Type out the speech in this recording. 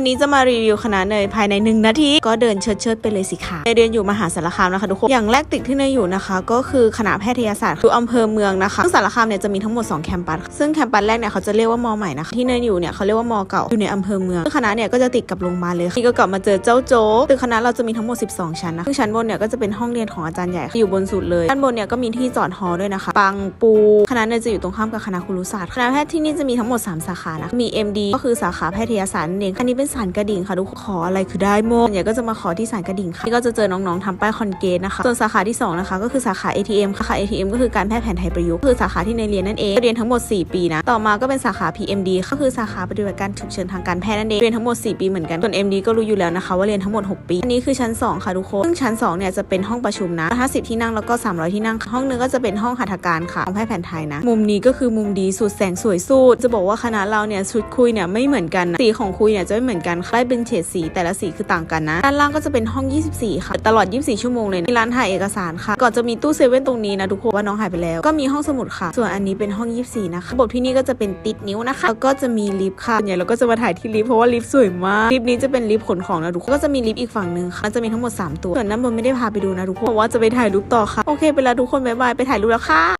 วันนี้จะมารีวิวคณะเนยภายในหนึ่งนาที ก็เดินเชิดเชิดไปเลยสิคะเนยเรียนอยู่มหาสารคามนะคะทุกคนอย่างแรกติดที่เนยอยู่นะคะ ก็คือคณะแพทยศาสตร์คืออำเภอเมืองนะคะซึ่งสารคามเนี่ยจะมีทั้งหมด 2 แคมปัสซึ่งแคมปัสแรกเนี่ยเขาจะเรียกว่ามอใหม่นะคะที่เนยอยู่เนี่ยเขาเรียกว่ามอเก่าอยู่ในอำเภอเมืองซึ่งคณะเนี่ยก็จะติดกับโรงพยาบาลเลยค่ะนี่ก็กลับมาเจอเจ้าโจ๊กตึกคณะเราจะมีทั้งหมด 12 ชั้นนะซึ่งชั้นบนเนี่ยก็จะเป็นห้องเรียนของอาจารย์ใหญ่อยู่บนสุดเลยด้านบนเนี่ยก็มีที่จอดฮอด้วยนะคะปังปูคณะเนยจะอยู่ตรงข้ามกับคณะครุศาสตร์คณะแพทย์ที่นี่จะมีทั้งหมด 3 สาขานะมี MD ก็คือสาขาแพทยศาสตร์เองอันนี้เป็นสารกระดิ่งค่ะทุกขออะไรคือได้หมดส่วนใหญ่ก็จะมาขอที่สารกระดิ่งค่ะนี่ก็จะเจอน้องๆทำป้ายคอนเกตนะคะส่วนสาขาที่สองนะคะก็คือสาขา ATM ค่ะ ATM ก็คือการแพทย์แผนไทยประยุกต์คือสาขาที่ในเรียนนั่นเองเรียนทั้งหมด 4 ปีนะต่อมาก็เป็นสาขา PMD ก็คือสาขาปฏิบัติการฉุกเฉินทางการแพทย์นั่นเองเรียนทั้งหมด 4 ปีเหมือนกันส่วน MD ก็รู้อยู่แล้วนะคะว่าเรียนทั้งหมด 6 ปีอันนี้คือชั้น 2 ค่ะทุกคนซึ่งชั้น2เนี่ยจะเป็นห้องประชุมนะ50 ที่นั่งแล้วก็ 300 ที่นั่ง ห้องนึงก็จะเป็นห้องหัตถการค่ะของแพทย์แผนไทยนะ มุมนี้ก็คือมุมดีสุดแสงสวยสุดจะบอกว่าคณะเราเนี่ยชุดคุยเนี่ยไม่เหมือนกันนะสีของคุยเนี่ยจะไม่เหมือนกันไล่เป็นเฉดสีแต่ละสีคือต่างกันนะ ด้านล่างก็จะเป็นห้อง 24 ค่ะ ตลอด 24 ชั่วโมงเลยนะมีร้านถ่ายเอกสารค่ะ ก่อนจะมีตู้เซเว่นตรงนี้นะทุกคนว่าน้องหายไปแล้ว ก็มีห้องสมุดค่ะ ส่วนอันนี้เป็นห้อง 24 นะคะระบบที่นี่ก็จะเป็นติดนิ้วนะคะ แล้วก็จะมีลิฟต์ค่ะส่วนใหญ่เราก็จะมาถ่ายที่ลิฟต์เพราะว่าลิฟต์สวยมาก ลิฟต์นี้จะเป็นลิฟต์ขนของนะทุกคน ก็จะมีลิฟต์อีกฝั่งหนึ่งค่ะมันจะมีทั้งหมด 3 ตัว ส่วนนั้นบนไม่ได้พาไปดูนะทุกคนเพราะว่าจะไปถ่ายรูปต่อค่ะ โอเคไปแล้วทุกคนบ๊ายบายไปถ่ายรูปแล้วค่ะ